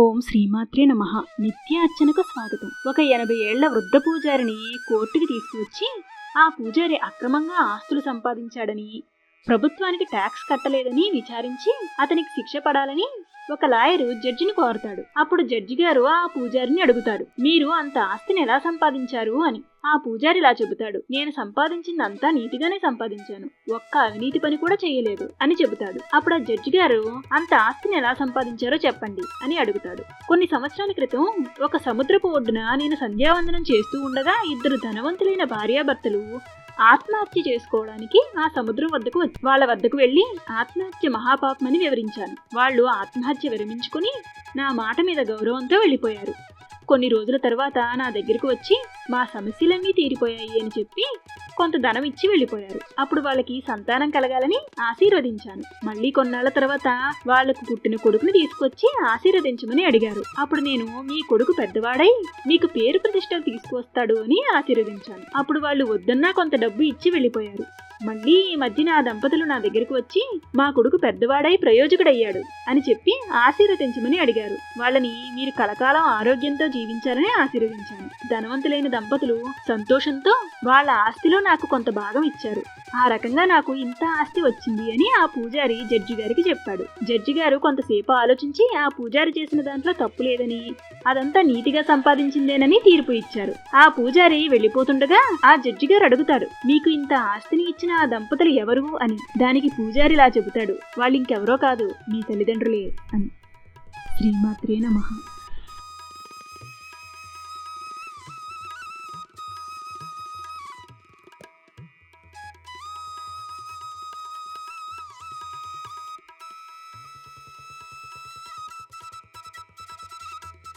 ఓం శ్రీమాత్రే నమ. నిత్య అర్చనకు స్వాగతం. ఒక ఎనభై ఏళ్ళ వృద్ధ పూజారిని కోర్టుకి తీసుకువచ్చి ఆ పూజారి అక్రమంగా ఆస్తులు సంపాదించాడని ప్రభుత్వానికి ట్యాక్స్ కట్టలేదని విచారించి అతనికి శిక్ష పడాలని ఒక లాయరు జడ్జిని కోరుతాడు. అప్పుడు జడ్జి గారు ఆ పూజారిని అడుగుతాడు మీరు అంత ఆస్తిని ఎలా సంపాదించారు అని. ఆ పూజారి ఇలా చెబుతాడు. నేను సంపాదించిందంతా నీతిగానే సంపాదించాను. ఒక్క అవినీతి పని కూడా చేయలేదు అని చెబుతాడు. అప్పుడు ఆ జడ్జి గారు అంత ఆస్తిని ఎలా సంపాదించారో చెప్పండి అని అడుగుతాడు. కొన్ని సంవత్సరాల క్రితం ఒక సముద్రపు ఒడ్డున నేను సంధ్యావందనం చేస్తూ ఉండగా ఇద్దరు ధనవంతులైన భార్యాభర్తలు ఆత్మహత్య చేసుకోవడానికి ఆ సముద్రం వద్దకు వాళ్ళ వద్దకు వెళ్ళి ఆత్మహత్య మహాపాపమని వివరించాను. వాళ్ళు ఆత్మహత్య విరమించుకుని నా మాట మీద గౌరవంతో వెళ్ళిపోయారు. కొన్ని రోజుల తర్వాత నా దగ్గరకు వచ్చి మా సమస్యలన్నీ తీరిపోయాయి అని చెప్పి కొంత ధనం ఇచ్చి వెళ్ళిపోయారు. అప్పుడు వాళ్ళకి సంతానం కలగాలని ఆశీర్వదించాను. మళ్ళీ కొన్నాళ్ళ తర్వాత వాళ్ళకు పుట్టిన కొడుకుని తీసుకొచ్చి ఆశీర్వదించమని అడిగారు. అప్పుడు నేను మీ కొడుకు పెద్దవాడై మీకు పేరు ప్రతిష్టలు తీసుకువస్తాడు అని ఆశీర్వదించాను. అప్పుడు వాళ్ళు వద్దన్నా కొంత డబ్బు ఇచ్చి వెళ్ళిపోయారు. మళ్ళీ ఈ మధ్య నా దంపతులు నా దగ్గరకు వచ్చి మా కొడుకు పెద్దవాడై ప్రయోజకుడయ్యాడు అని చెప్పి ఆశీర్వదించమని అడిగారు. వాళ్ళని మీరు కలకాలం ఆరోగ్యంతో జీవించాలని ఆశీర్వదించాను. ధనవంతులైన దంపతులు సంతోషంతో వాళ్ళ ఆస్తిలో నాకు కొంత భాగం ఇచ్చారు. ఆ రకంగా నాకు ఇంత ఆస్తి వచ్చింది అని ఆ పూజారి జడ్జి గారికి చెప్పాడు. జడ్జి గారు కొంతసేపు ఆలోచించి ఆ పూజారి చేసిన దాంట్లో తప్పు లేదని అదంతా నీతిగా సంపాదించిందేనని తీర్పు ఇచ్చారు. ఆ పూజారి వెళ్ళిపోతుండగా ఆ జడ్జి గారు అడుగుతారు మీకు ఇంత ఆస్తిని ఇచ్చిన ఆ దంపతులు ఎవరు అని దానికి పూజారి ఇలా చెబుతాడు. వాళ్ళు ఇంకెవరో కాదు మీ తల్లిదండ్రులే అని. శ్రీమాత్రే నమః.